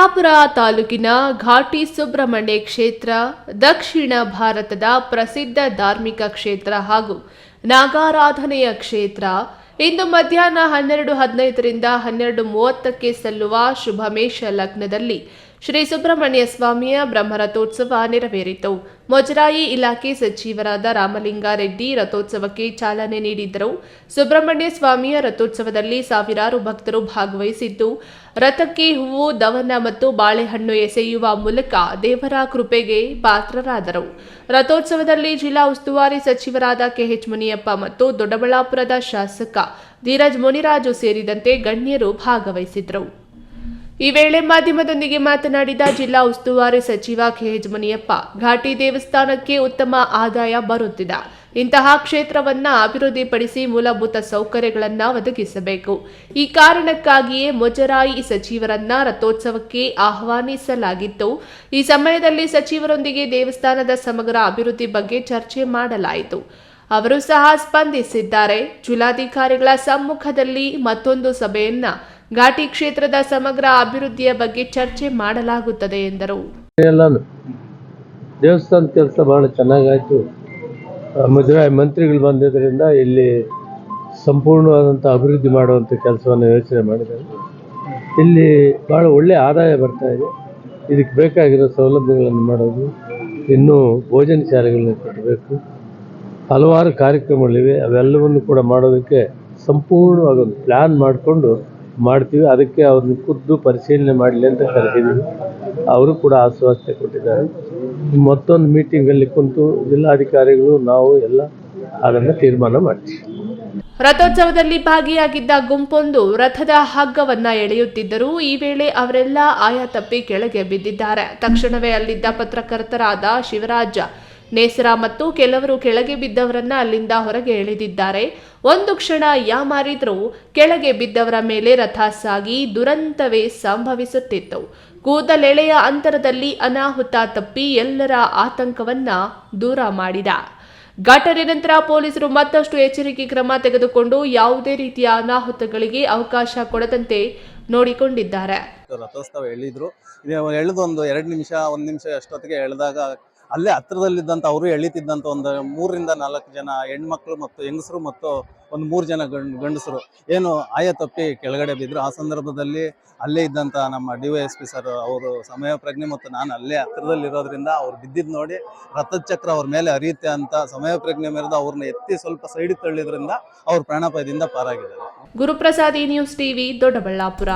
ಕುಂದಾಪುರ ತಾಲೂಕಿನ ಘಾಟಿ ಸುಬ್ರಹ್ಮಣ್ಯ ಕ್ಷೇತ್ರ, ದಕ್ಷಿಣ ಭಾರತದ ಪ್ರಸಿದ್ಧ ಧಾರ್ಮಿಕ ಕ್ಷೇತ್ರ ಹಾಗೂ ನಾಗಾರಾಧನೆಯ ಕ್ಷೇತ್ರ. ಇಂದು ಮಧ್ಯಾಹ್ನ ಹನ್ನೆರಡು ಹದಿನೈದರಿಂದ ಹನ್ನೆರಡು ಮೂವತ್ತಕ್ಕೆ ಸಲ್ಲುವ ಶುಭಮೇಶ ಲಗ್ನದಲ್ಲಿ ಶ್ರೀ ಸುಬ್ರಹ್ಮಣ್ಯ ಸ್ವಾಮಿಯ ಬ್ರಹ್ಮರಥೋತ್ಸವ ನೆರವೇರಿತು. ಮೊಜರಾಯಿ ಇಲಾಖೆ ಸಚಿವರಾದ ರಾಮಲಿಂಗಾರೆಡ್ಡಿ ರಥೋತ್ಸವಕ್ಕೆ ಚಾಲನೆ ನೀಡಿದ್ದರು. ಸುಬ್ರಹ್ಮಣ್ಯ ಸ್ವಾಮಿಯ ರಥೋತ್ಸವದಲ್ಲಿ ಸಾವಿರಾರು ಭಕ್ತರು ಭಾಗವಹಿಸಿದ್ದು, ರಥಕ್ಕೆ ಹೂವು, ದವನ ಮತ್ತು ಬಾಳೆಹಣ್ಣು ಎಸೆಯುವ ಮೂಲಕ ದೇವರ ಕೃಪೆಗೆ ಪಾತ್ರರಾದರು. ರಥೋತ್ಸವದಲ್ಲಿ ಜಿಲ್ಲಾ ಉಸ್ತುವಾರಿ ಸಚಿವರಾದ ಕೆಎಚ್ ಮುನಿಯಪ್ಪ ಮತ್ತು ದೊಡ್ಡಬಳ್ಳಾಪುರದ ಶಾಸಕ ಧೀರಜ್ ಮುನಿರಾಜು ಸೇರಿದಂತೆ ಗಣ್ಯರು ಭಾಗವಹಿಸಿದರು ಈ ವೇಳೆ ಮಾಧ್ಯಮದೊಂದಿಗೆ ಮಾತನಾಡಿದ ಜಿಲ್ಲಾ ಉಸ್ತುವಾರಿ ಸಚಿವ ಕೆಎಚ್ ಮುನಿಯಪ್ಪ ಘಾಟಿ ದೇವಸ್ಥಾನಕ್ಕೆ ಉತ್ತಮ ಆದಾಯ ಬರುತ್ತಿದೆ. ಇಂತಹ ಕ್ಷೇತ್ರವನ್ನ ಅಭಿವೃದ್ಧಿಪಡಿಸಿ ಮೂಲಭೂತ ಸೌಕರ್ಯಗಳನ್ನ ಒದಗಿಸಬೇಕು. ಈ ಕಾರಣಕ್ಕಾಗಿಯೇ ಮೊಜರಾಯಿ ಸಚಿವರನ್ನ ರಥೋತ್ಸವಕ್ಕೆ ಆಹ್ವಾನಿಸಲಾಗಿತ್ತು. ಈ ಸಮಯದಲ್ಲಿ ಸಚಿವರೊಂದಿಗೆ ದೇವಸ್ಥಾನದ ಸಮಗ್ರ ಅಭಿವೃದ್ಧಿ ಬಗ್ಗೆ ಚರ್ಚೆ ಮಾಡಲಾಯಿತು. ಅವರು ಸಹ ಸ್ಪಂದಿಸಿದ್ದಾರೆ. ಜಿಲ್ಲಾಧಿಕಾರಿಗಳ ಸಮ್ಮುಖದಲ್ಲಿ ಮತ್ತೊಂದು ಸಭೆಯನ್ನ ಘಾಟಿ ಕ್ಷೇತ್ರದ ಸಮಗ್ರ ಅಭಿವೃದ್ಧಿಯ ಬಗ್ಗೆ ಚರ್ಚೆ ಮಾಡಲಾಗುತ್ತದೆ ಎಂದರು. ದೇವಸ್ಥಾನ ಕೆಲಸ ಬಹಳ ಚೆನ್ನಾಗಾಯಿತು. ಮುಜರಾಯಿ ಮಂತ್ರಿಗಳು ಬಂದಿದ್ದರಿಂದ ಇಲ್ಲಿ ಸಂಪೂರ್ಣವಾದಂಥ ಅಭಿವೃದ್ಧಿ ಮಾಡುವಂಥ ಕೆಲಸವನ್ನು ಯೋಚನೆ ಮಾಡಿದ್ದಾರೆ. ಇಲ್ಲಿ ಭಾಳ ಒಳ್ಳೆಯ ಆದಾಯ ಬರ್ತಾ ಇದೆ. ಇದಕ್ಕೆ ಬೇಕಾಗಿರೋ ಸೌಲಭ್ಯಗಳನ್ನು ಮಾಡೋದು, ಇನ್ನೂ ಭೋಜನ ಶಾಲೆಗಳನ್ನ ಕಟ್ಟಬೇಕು. ಹಲವಾರು ಕಾರ್ಯಕ್ರಮಗಳಿವೆ. ಅವೆಲ್ಲವನ್ನು ಕೂಡ ಮಾಡೋದಕ್ಕೆ ಸಂಪೂರ್ಣವಾಗಿ ಒಂದು ಪ್ಲ್ಯಾನ್ ಮಾಡಿಕೊಂಡು ಮಾಡ್ತೀವಿ. ಅದಕ್ಕೆ ಅವ್ರನ್ನ ಖುದ್ದು ಪರಿಶೀಲನೆ ಮಾಡಲಿ ಅಂತ ಕರೆದಿದ್ದೀವಿ ಅವರು ಕೂಡ ಆಶ್ವಾಸನೆ ಕೊಟ್ಟಿದ್ದಾರೆ. ಮತ್ತೊಂದು ಮೀಟಿಂಗಲ್ಲಿ ಕುಂತು ಜಿಲ್ಲಾಧಿಕಾರಿಗಳು, ನಾವು ಎಲ್ಲ ಅದನ್ನು ತೀರ್ಮಾನ ಮಾಡ್ತೀವಿ. ರಥೋತ್ಸವದಲ್ಲಿ ಭಾಗಿಯಾಗಿದ್ದ ಗುಂಪೊಂದು ರಥದ ಹಗ್ಗವನ್ನ ಎಳೆಯುತ್ತಿದ್ದರು ಈ ವೇಳೆ ಅವರೆಲ್ಲ ಆಯ ತಪ್ಪಿ ಕೆಳಗೆ ಬಿದ್ದಿದ್ದಾರೆ. ತಕ್ಷಣವೇ ಅಲ್ಲಿದ್ದ ಪತ್ರಕರ್ತರಾದ ಶಿವರಾಜ ನೇಸರ ಮತ್ತು ಕೆಲವರು ಕೆಳಗೆ ಬಿದ್ದವರನ್ನ ಅಲ್ಲಿಂದ ಹೊರಗೆ ಎಳೆದಿದ್ದಾರೆ. ಒಂದು ಕ್ಷಣ ಯಾಮಾರಿದ್ರೂ ಕೆಳಗೆ ಬಿದ್ದವರ ಮೇಲೆ ರಥ ಸಾಗಿ ದುರಂತವೇ ಸಂಭವಿಸುತ್ತಿತ್ತು. ಕೂದಲೆಳೆಯ ಅಂತರದಲ್ಲಿ ಅನಾಹುತ ತಪ್ಪಿ ಎಲ್ಲರ ಆತಂಕವನ್ನ ದೂರ ಮಾಡಿದ. ಘಟನೆ ನಂತರ ಪೊಲೀಸರು ಮತ್ತಷ್ಟು ಎಚ್ಚರಿಕೆ ಕ್ರಮ ತೆಗೆದುಕೊಂಡು ಯಾವುದೇ ರೀತಿಯ ಅನಾಹುತಗಳಿಗೆ ಅವಕಾಶ ಕೊಡದಂತೆ ನೋಡಿಕೊಂಡಿದ್ದಾರೆ. ರಥೋತ್ಸವ ಎಳಿದ್ರು. ಎಳೆದು ಒಂದು ಎರಡು ನಿಮಿಷ, ಒಂದು ನಿಮಿಷ ಅಷ್ಟೊತ್ತಿಗೆ ಎಳೆದಾಗ ಅಲ್ಲೇ ಹತ್ರದಲ್ಲಿದ್ದಂಥ ಅವರು ಎಳಿತಿದ್ದಂಥ ಒಂದು ಮೂರರಿಂದ ನಾಲ್ಕು ಜನ ಹೆಣ್ಮಕ್ಳು ಮತ್ತು ಹೆಂಗಸರು ಮತ್ತು ಒಂದು ಮೂರು ಜನ ಗಂಡ್ ಗಂಡಸರು. ಏನು ಆಯ ತಪ್ಪಿ ಕೆಳಗಡೆ ಬಿದ್ದರು ಆ ಸಂದರ್ಭದಲ್ಲಿ ಅಲ್ಲೇ ಇದ್ದಂಥ ನಮ್ಮ D Y S P sir ಅವರು ಸಮಯ ಪ್ರಜ್ಞೆ ಮತ್ತು ನಾನು ಅಲ್ಲೇ ಹತ್ತಿರದಲ್ಲಿರೋದ್ರಿಂದ ಅವ್ರು ಬಿದ್ದಿದ್ದು ನೋಡಿ ರಥದ ಚಕ್ರ ಅವ್ರ ಮೇಲೆ ಅರಿಯುತ್ತೆ ಅಂತ ಸಮಯ ಪ್ರಜ್ಞೆ ಮೇರೆದು ಅವ್ರನ್ನ ಎತ್ತಿ ಸ್ವಲ್ಪ ಸೈಡ್ ತಳ್ಳಿದ್ರಿಂದ ಅವ್ರು ಪ್ರಾಣಾಪಾಯದಿಂದ ಪಾರಾಗಿದ್ದಾರೆ. ಗುರುಪ್ರಸಾದಿ ನ್ಯೂಸ್ ಟಿವಿ ದೊಡ್ಡಬಳ್ಳಾಪುರ.